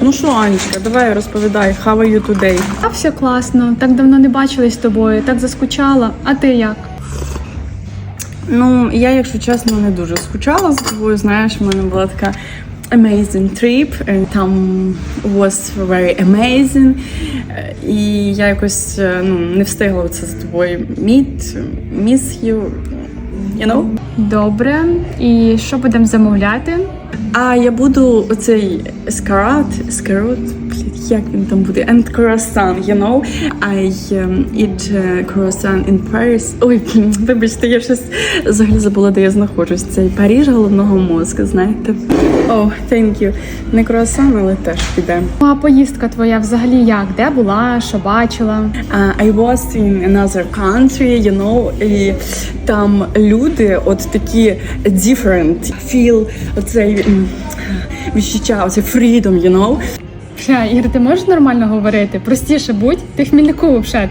Ну що, Анечка, давай розповідай, how are you today? А все класно. Так давно не бачились з тобою, так заскучала. А ти як? Ну, я, якщо чесно, не дуже скучала за тобою. Знаєш, в мене була така amazing trip, е, там was very amazing. І я якось е, ну, не встигла це з тобою meet, miss you, you know? Добре. І що будемо замовляти? А я буду оцей скарат, скарот, блін, як він там буде? And croissant, you know? I um, eat uh, croissant in Paris. Ой, вибачте, я щось взагалі забула, де я знаходжусь. Це Паріж головного мозку, знаєте? О, oh, thank you. Не круасан, але теж піде. Ну, А поїздка твоя взагалі як? Де була? Що бачила? Uh, I was in another country, you know, і там люди от такі different, feel оцей відчуття, оцей freedom, you know. Ша, Ігор, ти можеш нормально говорити? Простіше будь, ти Хмільнику взагалі.